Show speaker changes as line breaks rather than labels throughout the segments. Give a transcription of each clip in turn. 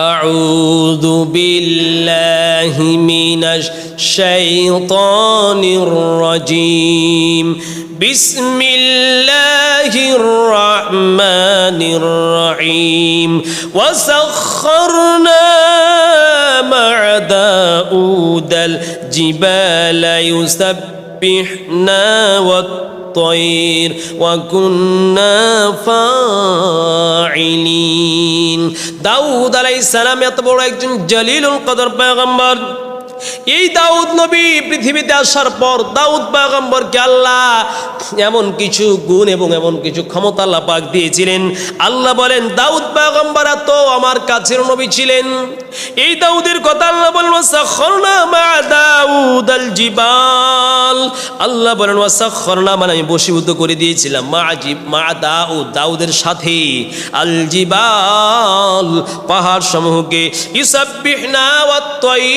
أعوذ بالله من الشيطان الرجيم. بسم الله الرحمن الرحيم. وسخرنا مع داود الجبال يسبحنا والطير وكنا فاعلين দাউদ আলাইহিস সালাম এত বড় একজন জলিলুল কদর পয়গম্বর এই দাউদ নবী পৃথিবীতে আসার পর দাউদ পয়গম্বরকে আল্লাহ এমন কিছু গুণ এবং এমন কিছু ক্ষমতা আল্লাহ পাক দিয়েছিলেন আল্লাহ বলেন দাউদ পয়গম্বর তো আমার কাছের নবী ছিলেন এই দাউদের কথা আল্লাহ বলেন ওয়াসাখরনা মা দাউদ আল জিবাল আল্লাহ বলেন ওয়াসাখরনা মানে আমি বশীভূত করে দিয়েছিলাম। মা জিব মা দাউদ, দাউদের সাথে। আল জিবাল পাহাড় সমূহকে। ইসাব্বিহনা ওয়াত তৈর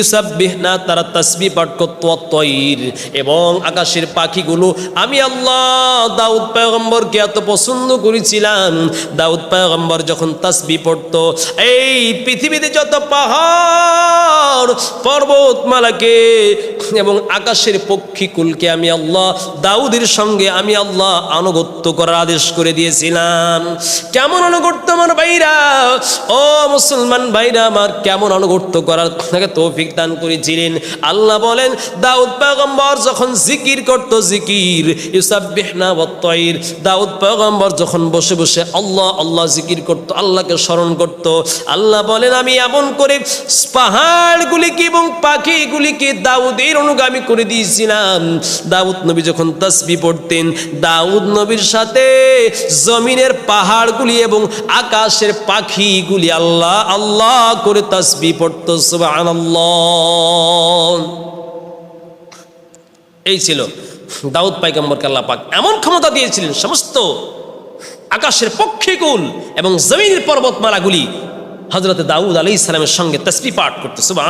ইসাব্বিহনা তারা তাসবি পাঠ করতো তৈর এবং আকাশের পাখিগুলো, আমি আল্লাহ, দাউদ পয়গম্বরকে এত পছন্দ করেছিলাম। দাউদ পয়গম্বর যখন তাসবি পড়তো, এই পৃথিবীতে যত পাহাড় পর্বতমালাকে এবং আকাশের পক্ষীকুলকে আমি আল্লাহ দাউদের সঙ্গে আমি আল্লাহ আনুগত্য করার আদেশ করে দিয়েছিলাম। কেমন আনুগত্য আমার ভাইরা? ও মুসলমান ভাইরা আমার কেমন আনুগত্য করার তাকে তৌফিক দান করেছিলেন। আল্লাহ বলেন, দাউদ পয়গম্বর যখন জিকির করত, জিকির, ইউসাববিহনা ওয়াত-তাইর দাউদ পয়গম্বর যখন বসে বসে আল্লাহ আল্লাহ জিকির করত, আল্লাহকে স্মরণ করত। আল্লাহ বলেন, আমি এমন করে পাহাড়গুলিকে এবং পাখিগুলিকে দাউদের অনুগামী করে দিয়েছিলাম। দাউদ নবী যখন তসবি পড়তেন, দাউদ নবীর সাথে জমিনের পাহাড়গুলি এবং আকাশের পাখিগুলি আল্লাহ আল্লাহ করে তসবি পড়ত এই ছিল দাউদ পাইগম্বরকে আল্লাহ পাক এমন ক্ষমতা দিয়েছিলেন, সমস্ত আকাশের পক্ষীকুল এবং জমিনের পর্বতমালাগুলি হজরত দাউদ আলী ইসলামের সঙ্গে তসবি পাঠ করতে সুবাহ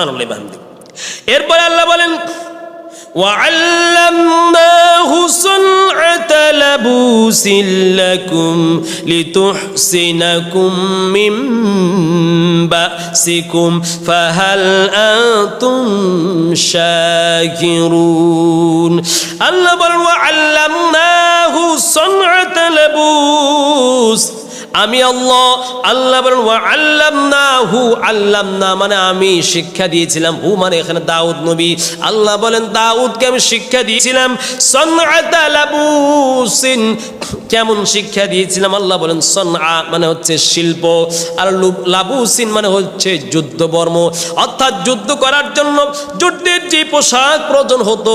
এরপরে আল্লাহ বলেন وعلمناه صنعة لبوس لكم لتحسنكم من بأسكم فهل أنتم شاكرون الله بل وعلمناه صنعة لبوس আমি আল্লাহ আল্লাহ বলেন আল্লাম না হু আল্লাম না মানে আমি শিক্ষা দিয়েছিলাম। হু মানে এখানে দাউদ নবী। আল্লাহ বলেন, দাউদকে আমি শিক্ষা দিয়েছিলাম সন্আতা লাবুসিন কেমন শিক্ষা দিয়েছিলাম? আল্লাহ বলেন, সনআ মানে হচ্ছে শিল্প, আর লাবুসিন মানে হচ্ছে যুদ্ধ বর্ম অর্থাৎ যুদ্ধ করার জন্য যুদ্ধের যে পোশাক প্রয়োজন হতো।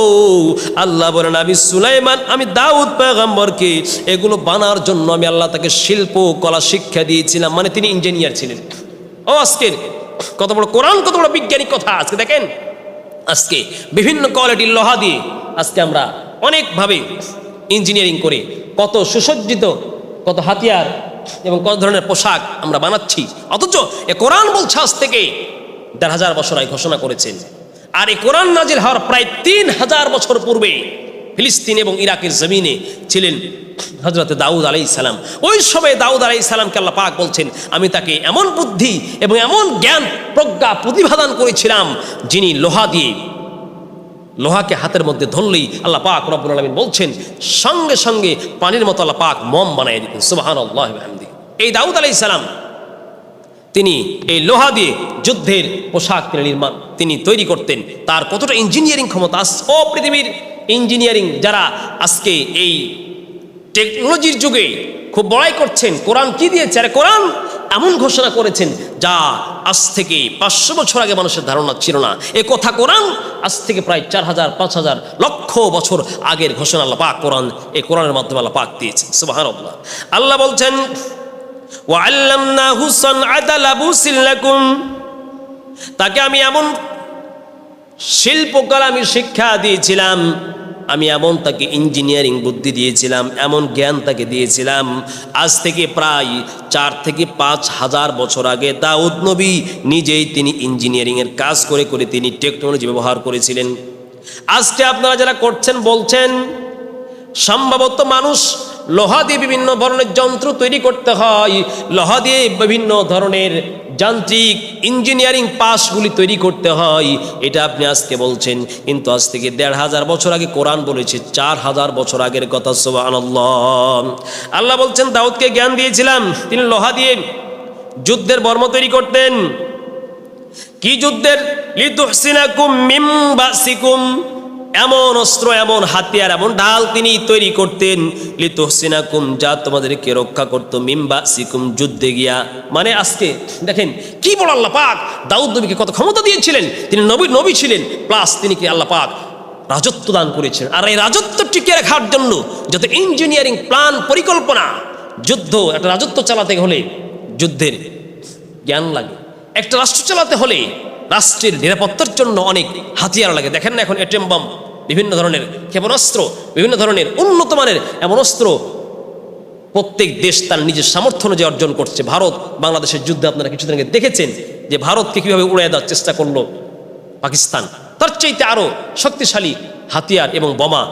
আল্লাহ বলেন, আমি সুলাইমান, আমি দাউদ পয়গম্বরকে এগুলো বানার জন্য আমি আল্লাহ তাকে শিল্প, কলা শিক্ষা দিয়েছিলাম। মানে তিনি ইঞ্জিনিয়ার ছিলেন। ও আজকের কত বড় কোরআন, কত বড় বিজ্ঞানিক কথা আজকে দেখেন? আজকে বিভিন্ন কোয়ালিটির লোহা দিয়ে আজকে আমরা অনেকভাবে ইঞ্জিনিয়ারিং করে কত সুসজ্জিত, কত হাতিয়ার এবং কত ধরনের পোশাক আমরা বানাচ্ছি। অথচ এ কোরআন বলছে, আজ থেকে দেড় হাজার বছর আগে ঘোষণা করেছেন। আর এই কোরআন নাজির হওয়ার প্রায় তিন হাজার বছর পূর্বে ফিলিস্তিন এবং ইরাকের জমিনে ছিলেন হজরত দাউদ আলাই সালাম। ওই সময় দাউদ আলাই সালামকে আল্লাহ পাক বলছেন, আমি তাকে এমন বুদ্ধি এবং এমন জ্ঞান, প্রজ্ঞা, প্রতিভাদান করেছিলাম, যিনি লোহা দিয়ে লোহাকে হাতের মধ্যে ধরলেই আল্লাহ পাক রব্বুল আলমিন বলছেন, সঙ্গে সঙ্গে পানির মতো আল্লাহ পাক মম বানাই দিতেন সুবাহান আল্লাহ হামদি এই দাউদ আলাই সালাম, তিনি এই লোহা দিয়ে যুদ্ধের পোশাক তিনি নির্মাণ তিনি তৈরি করতেন। তার কতটা ইঞ্জিনিয়ারিং ক্ষমতা ও পৃথিবীর ইঞ্জিনিয়ারিং যারা আজকে এই টেকনোলজির যুগে খুব বড়াই করছেন। কোরআন কি দিয়েছে? আরে কোরআন এমন ঘোষণা করেছেন যা আজ থেকে পাঁচশো বছর আগে মানুষের ধারণা ছিল না। এ কথা কোরআন আজ থেকে প্রায় চার হাজার, পাঁচ হাজার লক্ষ বছর আগের ঘোষণা আল্লাহ পাক কোরআন, এ কোরআনের মাধ্যমে আল্লাহ পাক দিয়েছেন। সুবাহান আল্লাহ আল্লাহ বলছেন তাকে আমি এমন শিল্পকলা আমি শিক্ষা দিয়েছিলাম আমি এমন তাকে ইঞ্জিনিয়ারিং বুদ্ধি দিয়েছিলাম, এমন জ্ঞান তাকে দিয়েছিলাম। আজ থেকে প্রায় চার থেকে পাঁচ হাজার বছর আগে দাউদ নবী নিজেই তিনি ইঞ্জিনিয়ারিংয়ের কাজ করে করে তিনি টেকনোলজি ব্যবহার করেছিলেন। আজকে আপনারা যারা করছেন, বলছেন, সম্ভবত মানুষ লোহা দিয়ে বিভিন্ন ধরনের যন্ত্র তৈরি করতে হয়, লোহা দিয়ে বিভিন্ন ধরনের যান্ত্রিক ইঞ্জিনিয়ারিং পাসগুলি তৈরি করতে হয়, এটা আপনি আজকে বলছেন। কিন্তু আজ থেকে দেড় হাজার বছর আগে কোরআন বলেছে, চার হাজার বছর আগের কথা সোবাহ আল্লাহ বলছেন, দাউদকে জ্ঞান দিয়েছিলাম, তিনি লোহা দিয়ে যুদ্ধের বর্ম তৈরি করতেন। কি যুদ্ধের? লিতুহসিনাকুম মিম বাসিকুম। এমন অস্ত্র, এমন হাতিয়ার, এমন ঢাল তিনি তৈরি করতেন। লিতুহসিনাকুম, যা তোমাদেরকে রক্ষা করতো। মিম্বা সিকুম যুদ্ধে গিয়া। মানে আজকে, দেখেন, কি বল আল্লাহ পাক। দাউদ নবীকে কত ক্ষমতা দিয়েছিলেন। তিনি নবী নবী ছিলেন, প্লাস তিনি কি আল্লাহ পাক রাজত্ব দান করেছিলেন আর এই রাজত্ব টিকিয়ে রাখার জন্য যত ইঞ্জিনিয়ারিং প্ল্যান পরিকল্পনা, যুদ্ধ, একটা রাজত্ব চালাতে হলে যুদ্ধের জ্ঞান লাগে। একটা রাষ্ট্র চালাতে হলে রাষ্ট্রের নিরাপত্তার জন্য অনেক হাতিয়ার লাগে। দেখেন না এখন এটিএম বম বিভিন্ন ধরনের ক্ষেপণাস্ত্র, বিভিন্ন ধরনের উন্নত মানের এমন অস্ত্র প্রত্যেক দেশ তার নিজের সামর্থ্য অনুযায়ী অর্জন করছে। ভারত, বাংলাদেশের যুদ্ধে আপনারা কিছুদিন আগে দেখেছেন যে ভারতকে কীভাবে উড়িয়ে দেওয়ার চেষ্টা করল পাকিস্তান। তার চাইতে আরও শক্তিশালী হাতিয়ার এবং বোমা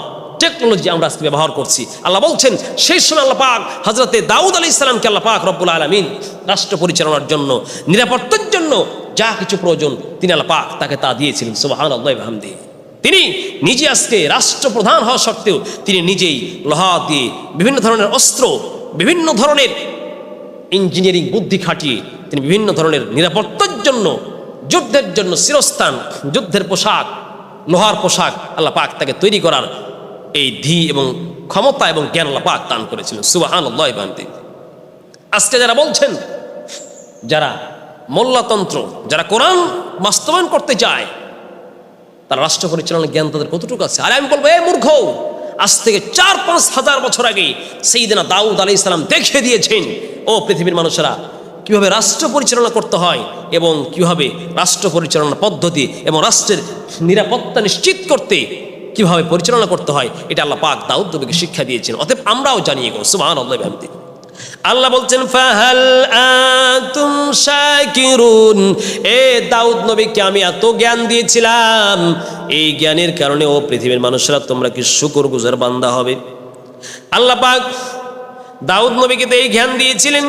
টেকনোলজি আমরা আজকে ব্যবহার করছি। আল্লাহ বলছেন, সেই সময় আল্লাহ পাক হজরতে দাউদ আলী ইসলামকে আল্লাহ পাক রব্বুল আলমিন রাষ্ট্র পরিচালনার জন্য, নিরাপত্তার জন্য যা কিছু প্রয়োজন তিনি আল্লাহ পাক তাকে তা দিয়েছিলেন সুবাহান আল্লাহ তিনি নিজে আজকে রাষ্ট্রপ্রধান হওয়া সত্ত্বেও তিনি নিজেই লোহা দিয়ে বিভিন্ন ধরনের অস্ত্র, বিভিন্ন ধরনের ইঞ্জিনিয়ারিং বুদ্ধি খাটিয়ে তিনি বিভিন্ন ধরনের নিরাপত্তার জন্য, যুদ্ধের জন্য শিরস্থান, যুদ্ধের পোশাক, লোহার পোশাক আল্লাহ পাক তাকে তৈরি করার এই ধি এবং ক্ষমতা এবং জ্ঞান আল্লাহ পাক দান করেছিলেন সুবাহান আল্লাহ আজকে যারা বলছেন, যারা মোল্লাতন্ত্র, যারা কোরআন বাস্তবায়ন করতে চায়, তার রাষ্ট্র পরিচালনার জ্ঞান তাদের কতটুকু আছে? আর আমি বলব, এ মূর্খ, আজ থেকে চার পাঁচ হাজার বছর আগে সেই দিনা দাউদ আলি ইসলাম দেখিয়ে দিয়েছেন, ও পৃথিবীর মানুষেরা কীভাবে রাষ্ট্র পরিচালনা করতে হয় এবং কীভাবে রাষ্ট্র পরিচালনা পদ্ধতি এবং রাষ্ট্রের নিরাপত্তা নিশ্চিত করতে কীভাবে পরিচালনা করতে হয়, এটা আল্লাহ পাক দাউদ শিক্ষা দিয়েছেন। অতএব আমরাও জানিয়ে গো সুবাহ আল্লাহ আল্লাহ বলছেন, ফাহাল আতুম শাকিরুন? এ দাউদ নবীকে আমি এত জ্ঞান দিয়েছিলাম। এই জ্ঞানের কারণে ও পৃথিবীর মানুষরা তোমরা কি শুকর গুজার বান্দা হবে? আল্লাহ পাক দাউদ নবীকে তো এই জ্ঞান দিয়েছিলেন।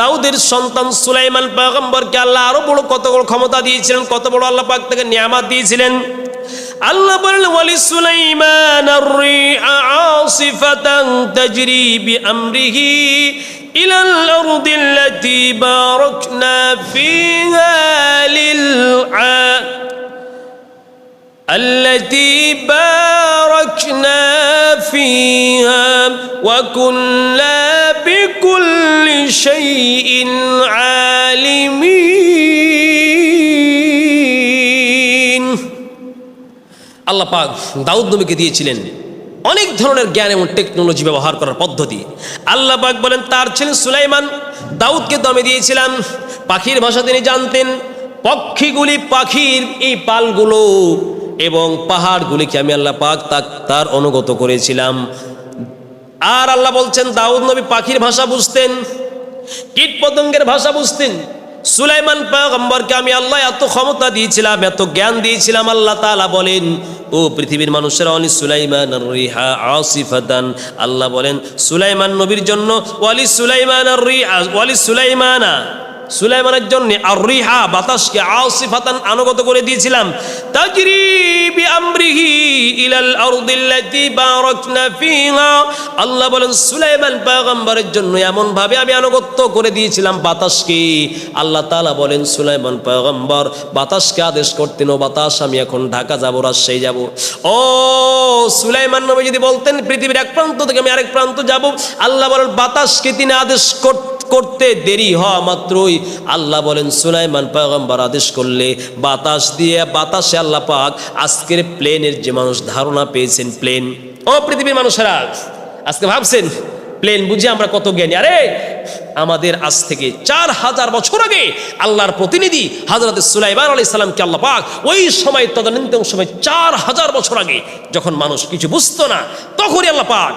দাউদের সন্তান সুলাইমান পয়গম্বরকে আল্লাহ আরও বড় কত বড় ক্ষমতা দিয়েছিলেন, কত বড় আল্লাহ পাক তাকে নিয়ামত দিয়েছিলেন। আল্লাহ বলেন ওয়ালি সুলাইমান আর-রিহা আসিফাতান তাজরি বিআমরিহি ইলা আল-আরদি আল্লাতী বারাকনা ফিহা লিল التي باركنا فيها وكنا بكل شيء عالمين আল্লাহ পাক দাউদ নবীকে দিয়েছিলেন অনেক ধরনের জ্ঞান এবং টেকনোলজি ব্যবহার করার পদ্ধতি। আল্লাহ পাক বলেন, তার ছিলেন সুলাইমান দাউদকে দমে দিয়েছিলাম। পাখির ভাষা তিনি জানতেন। পক্ষীগুলি পাখির এই পালগুলো এবং পাহাড়গুলিকে আমি আল্লাহ পাক তার অনুগত করেছিলাম। আর আল্লাহ বলছেন, দাউদ নবী পাখির ভাষা বুঝতেন, কীট পতঙ্গের ভাষা বুঝতেন। সুলাইমান পয়গম্বরকে আমি আল্লাহ এত ক্ষমতা দিয়েছিলাম, এত জ্ঞান দিয়েছিলাম, আল্লাহ তাআলা বলেন ও পৃথিবীর মানুষেরা, অলি সুলাইমান রিহা আসিফাতান। আল্লাহ বলেন, সুলাইমান নবীর জন্য ওয়ালি সুলাইমান ওয়ালি সুলাইমানা। সুলাইমানের জন্য আর রিহা বাতাসকে আসিফাতান আনুগত করে দিয়েছিলাম। তাজরি বিআমরিহি ইলাল আরদিল্লাতি বারাকনা ফিহা। আল্লাহ বলেন, সুলাইমান পয়গম্বরের জন্য এমন ভাবে আমি আনুগত্য করে দিয়েছিলাম বাতাসকে। আল্লাহ তাআলা বলেন, সুলাইমান পয়গম্বর বাতাসকে আদেশ করতেন ও বাতাস আমি এখন ঢাকা যাব, রাজশাহী যাব। ও সুলাইমান নবী, যদি বলতেন পৃথিবীর এক প্রান্ত থেকে আমি আরেক প্রান্ত যাব, আল্লাহ বলেন, বাতাসকে তিনি আদেশ করতেন করতে দেরি হওয়া মাত্রই আল্লাহ বলেন, সুলাইমান পয়গম্বর আদেশ করলে বাতাস দিয়ে বাতাসে আল্লাহ পাক আজকের প্লেনের যে মানুষ ধারণা পেয়েছেন, প্লেন। ও পৃথিবীর মানুষেরা, আজকে ভাবছেন, প্লেন বুঝে আমরা কত জ্ঞানী। আরে, আমাদের আজ থেকে চার হাজার বছর আগে আল্লাহর প্রতিনিধি হাজরত সুলাইমান আলি সাল্লামকে আল্লাহ পাক ওই সময় তদানীন্তন সময় চার হাজার বছর আগে যখন মানুষ কিছু বুঝতো না, তখনই আল্লাহ পাক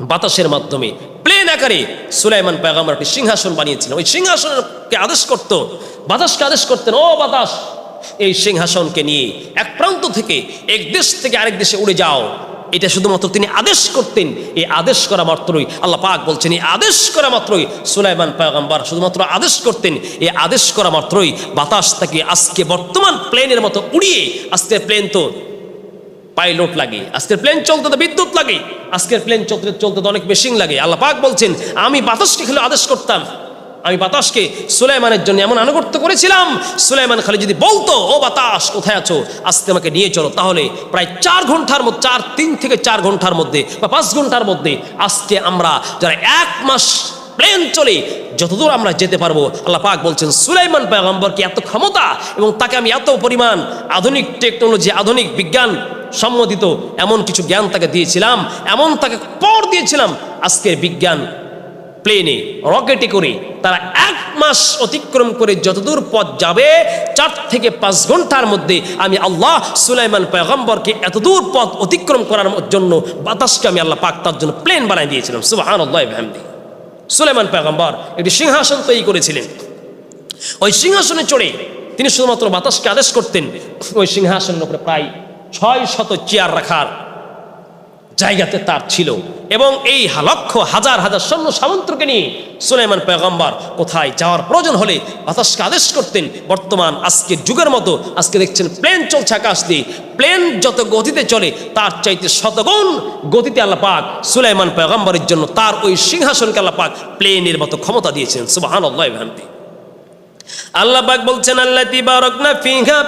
বাতাসের মাধ্যমে। প্লেন আকারে সুলাইমান পেগামার একটি সিংহাসন বানিয়েছিলেন। ওই সিংহাসনকে আদেশ করত। বাতাসকে আদেশ করতেন, ও বাতাস, এই সিংহাসনকে নিয়ে এক প্রান্ত থেকে এক দেশ থেকে আরেক দেশে উড়ে যাও। এটা শুধুমাত্র তিনি আদেশ করতেন। এই আদেশ করা মাত্রই আল্লাহ পাক বলছেন, এই আদেশ করা মাত্রই সুলাইমান পায়গাম্বার শুধুমাত্র আদেশ করতেন। এই আদেশ করা মাত্রই বাতাস তাকে আজকে বর্তমান প্লেনের মতো উড়িয়ে, আজকের প্লেন তো পাইলট লাগে, আজকের প্লেন চলতে তো বিদ্যুৎ লাগে। আজকের প্লেন চলতে চলতে তো অনেক মেশিন লাগে। আল্লাহ পাক বলছেন, আমি বাতাসকে খেলে আদেশ করতাম। আমি বাতাসকে সুলাইমানের জন্য এমন আনুগত্য করেছিলাম, সুলাইমান খালি যদি বলতো, ও বাতাস, কোথায় আছো? আজকে আমাকে নিয়ে চলো। তাহলে প্রায় চার ঘণ্টার মধ্যে, চার, তিন থেকে চার ঘণ্টার মধ্যে বা পাঁচ ঘণ্টার মধ্যে আজকে আমরা যারা এক মাস প্লেন চলে, যতদূর আমরা যেতে পারব, আল্লাহ পাক বলছেন, সুলাইমান পেগম্বরকে এত ক্ষমতা এবং তাকে আমি এত পরিমাণ আধুনিক টেকনোলজি আধুনিক বিজ্ঞান সম্মতিত এমন কিছু জ্ঞান তাকে দিয়েছিলাম, এমন তাকে পর দিয়েছিলাম, আজকের বিজ্ঞান প্লেনে রকেটে করে তারা এক মাস অতিক্রম করে যতদূর পথ যাবে, চার থেকে পাঁচ ঘণ্টার মধ্যে আমি আল্লাহ সুলাইমান পেগম্বরকে এতদূর পথ অতিক্রম করার জন্য বাতাসকে আমি আল্লাহ পাক তার জন্য প্লেন বানাই দিয়েছিলাম। সুবাহান আল্লাহ হামদি সুলাইমান পেগম্বর একটি সিংহাসন তৈরি করেছিলেন। ওই সিংহাসনে চড়ে তিনি শুধুমাত্র বাতাসকে আদেশ করতেন, ওই সিংহাসনের উপরে প্রায় ছয় শত চেয়ার রাখার জায়গাতে তার ছিল। এবং এই লক্ষ হাজার হাজার সৈন্য সামন্তকে নিয়ে সুলাইমান পেগম্বর কোথায় যাওয়ার প্রয়োজন হলে বাতাসকে আদেশ করতেন, বর্তমান আজকের যুগের মতো, আজকে দেখছেন প্লেন চলছে আকাশ। দিয়ে প্লেন যত গতিতে চলে, তার চাইতে শতগুণ গতিতে আল্লাপাক সুলাইমান পেগম্বরের জন্য তার ওই সিংহাসনকে আল্লাপাক প্লেনের মতো ক্ষমতা দিয়েছেন। সুবাহান আল্লাহ ভান্তি আল্লাহ পাক বলছেন আল্লাহ তিবারকনা ফিহা।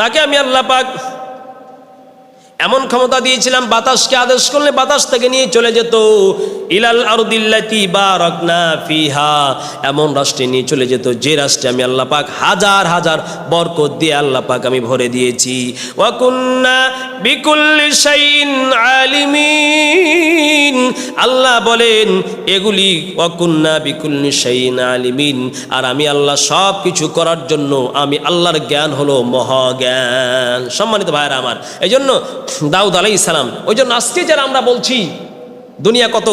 তাকে আমি আল্লাহ পাক এমন ক্ষমতা দিয়েছিলাম বাতাসকে আদেশ করলে বাতাস থেকে নিয়ে চলে যেত। ইলাল আরদিল্লাতি বারাকনা ফিহা। এমন রাষ্ট্রে নিয়ে চলে যেত, যে রাষ্ট্রে আমি আল্লাহ পাক হাজার হাজার বরকত দিয়ে আল্লাহ পাক আমি ভরে দিয়েছি। ওয়াকুন্না বিকুল্লি শাইইন আলিমিন। আল্লাহ বলেন, এগুলি ওয়াকুন্না বিকুল্লি শাইইন আলিমিন। আর আমি আল্লাহ সব কিছু করার জন্য আমি আল্লাহর জ্ঞান হলো মহাজ্ঞান। সম্মানিত ভাইরা আমার এই জন্য দাউদ আলাই সালাম ওই জন্য আজকে যারা আমরা বলছি, দুনিয়া কত?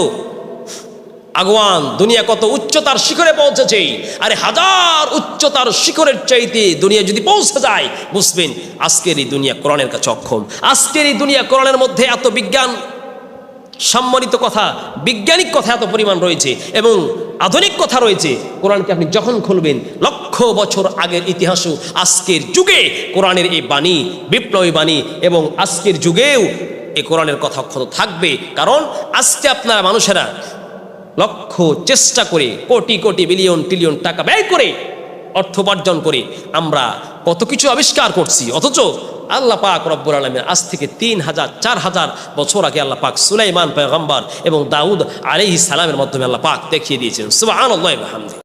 আগুয়ান, দুনিয়া কত উচ্চতার শিখরে পৌঁছেছে। আরে হাজার উচ্চতার শিখরের চাইতে দুনিয়া যদি পৌঁছে যায়, বুঝবেন আজকের এই দুনিয়া কোরআনের কাছে অক্ষম। আজকের এই দুনিয়া কোরআনের মধ্যে এত বিজ্ঞান, সম্মানিত কথা, বৈজ্ঞানিক কথা এত পরিমাণ রয়েছে এবং আধুনিক কথা রয়েছে। কোরআনকে আপনি যখন খুলবেন, লক্ষ বছর আগের ইতিহাসও আজকের যুগে কোরআনের এই বাণী, বিপ্লবী বাণী এবং আজকের যুগেও এই কোরআনের কথা অক্ষত থাকবে। কারণ আজকে আপনারা মানুষেরা লক্ষ চেষ্টা করে কোটি কোটি বিলিয়ন ট্রিলিয়ন টাকা ব্যয় করে অর্থ উপার্জন করে আমরা কত কিছু আবিষ্কার করছি। অথচ আল্লাহ পাক রব্বুল আলমের আজ থেকে তিন হাজার, চার হাজার বছর আগে আল্লাহ পাক সুলাইমান পয়গম্বর এবং দাউদ আলাইহিস সালামের মাধ্যমে আল্লাহ পাক দেখিয়ে দিয়েছেন। সুবাহ আল্লাহ